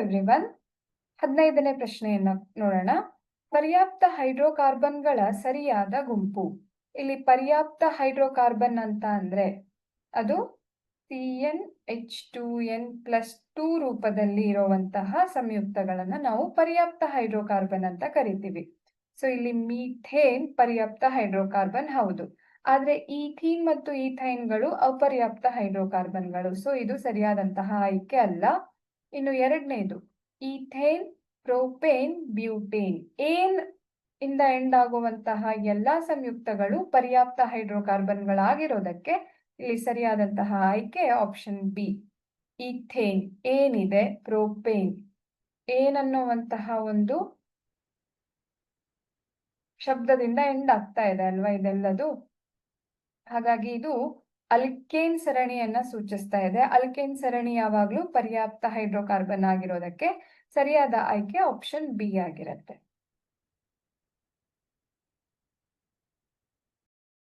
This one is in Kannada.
ಎವ್ರಿವನ್ ಹದಿನೈದನೇ ಪ್ರಶ್ನೆಯನ್ನ ನೋಡೋಣ. ಪರ್ಯಾಪ್ತ ಹೈಡ್ರೋಕಾರ್ಬನ್ಗಳ ಸರಿಯಾದ ಗುಂಪು. ಇಲ್ಲಿ ಪರ್ಯಾಪ್ತ ಹೈಡ್ರೋಕಾರ್ಬನ್ ಅಂತ ಅಂದ್ರೆ ಅದು C N H two N plus two ರೂಪದಲ್ಲಿ ಇರುವಂತಹ ಸಂಯುಕ್ತಗಳನ್ನ ನಾವು ಪರ್ಯಾಪ್ತ ಹೈಡ್ರೋಕಾರ್ಬನ್ ಅಂತ ಕರಿತೀವಿ. ಸೊ ಇಲ್ಲಿ ಮೀಥೇನ್ ಪರ್ಯಾಪ್ತ ಹೈಡ್ರೋಕಾರ್ಬನ್ ಹೌದು. ಆದ್ರೆ ಈಥೀನ್ ಮತ್ತು ಈಥೈನ್ಗಳು ಅಪರ್ಯಾಪ್ತ ಹೈಡ್ರೋಕಾರ್ಬನ್ಗಳು. ಸೊ ಇದು ಸರಿಯಾದಂತಹ ಆಯ್ಕೆ ಅಲ್ಲ. ಇನ್ನು ಎರಡನೇದು, ಈಥೇನ್, ಪ್ರೋಪೇನ್, ಬ್ಯೂಟೇನ್. ಏನ್ ಇಂದ ಎಂಡ್ ಆಗುವಂತಹ ಎಲ್ಲಾ ಸಂಯುಕ್ತಗಳು ಪರ್ಯಾಪ್ತ ಹೈಡ್ರೋಕಾರ್ಬನ್ಗಳಾಗಿರೋದಕ್ಕೆ ಇಲ್ಲಿ ಸರಿಯಾದಂತಹ ಆಯ್ಕೆ ಆಪ್ಷನ್ ಬಿ. ಈಥೇನ್ ಏನಿದೆ? ಪ್ರೋಪೇನ್. ಏನ್ ಅನ್ನುವಂತಹ ಒಂದು ಶಬ್ದದಿಂದ ಎಂಡ್ ಆಗ್ತಾ ಇದೆ ಅಲ್ವಾ ಇದೆಲ್ಲದು? ಹಾಗಾಗಿ ಇದು ಅಲ್ಕೇನ್ ಸರಣಿಯನ್ನ ಸೂಚಿಸ್ತಾ ಇದೆ. ಅಲ್ಕೇನ್ ಸರಣಿ ಯಾವಾಗ್ಲೂ ಪರ್ಯಾಪ್ತ ಹೈಡ್ರೋಕಾರ್ಬನ್ ಆಗಿರೋದಕ್ಕೆ ಸರಿಯಾದ ಆಯ್ಕೆ ಆಪ್ಷನ್ ಬಿ ಆಗಿರುತ್ತೆ.